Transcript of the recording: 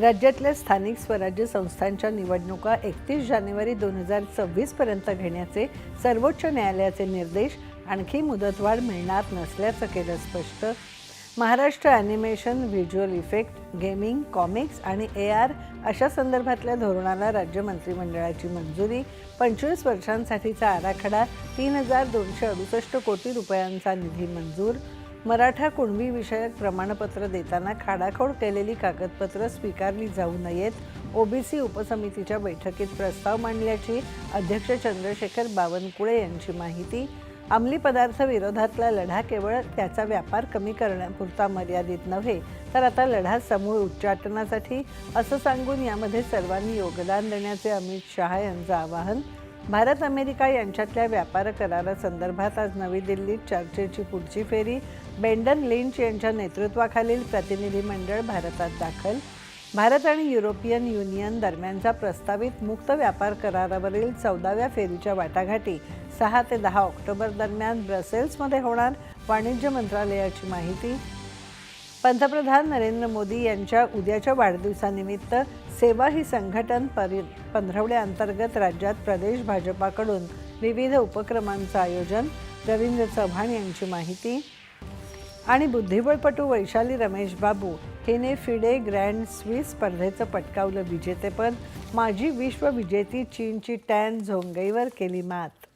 राज्यातल्या स्थानिक स्वराज्य संस्थांच्या निवडणुका एकतीस जानेवारी दोन हजार सव्वीसपर्यंत घेण्याचे सर्वोच्च न्यायालयाचे निर्देश आणखी मुदतवाढ मिळणार नसल्याचं केलं स्पष्ट. Maharashtra animation visual effect gaming comics आणि ए आर अशा संदर्भातल्या धोरणाला राज्य मंत्रिमंडळाची मंजुरी. पंचवीस वर्षांसाठीचा आराखडा तीन हजार दोनशे अडुसष्ट कोटी रुपयांचा निधी मंजूर. मराठा कुणबी विषयक प्रमाणपत्र देताना खाडाखोड केलेली कागदपत्र स्वीकारली जाऊ नयेत ओबीसी उपसमितीच्या बैठकीत प्रस्ताव मांडल्याची अध्यक्ष चंद्रशेखर बावनकुळे यांची माहिती अंमली पदार्थ विरोधातला लढा केवळ त्याचा व्यापार कमी करण्यापुरता मर्यादित नव्हे तर आता लढा समूळ उच्चाटनासाठी असं सांगून यामध्ये सर्वांनी योगदान देण्याचे अमित शहा यांचं आवाहन भारत अमेरिका यांच्यातल्या व्यापार करारासंदर्भात आज नवी दिल्लीत चर्चेची पुढची फेरी. बेंडन लिंच यांच्या नेतृत्वाखालील प्रतिनिधी मंडळ भारतात दाखल. भारत आणि युरोपियन युनियन दरम्यानचा प्रस्तावित मुक्त व्यापार करारावरील चौदाव्या फेरीच्या वाटाघाटी सहा ते दहा ऑक्टोबर दरम्यान ब्रसेल्समध्ये होणार. वाणिज्य मंत्रालयाची माहिती पंतप्रधान नरेंद्र मोदी यांच्या उद्याच्या वाढदिवसानिमित्त सेवा ही संघटन परि पंधरवड्याअंतर्गत राज्यात प्रदेश भाजपाकडून विविध उपक्रमांचं आयोजन रवींद्र चव्हाण यांची माहिती आणि बुद्धिबळपटू वैशाली रमेश बाबू हिने फिडे ग्रँड स्विस स्पर्धेचं पटकावलं विजेतेपद माजी विश्व विजेती चीनची टॅन झोंगईवर केली मात.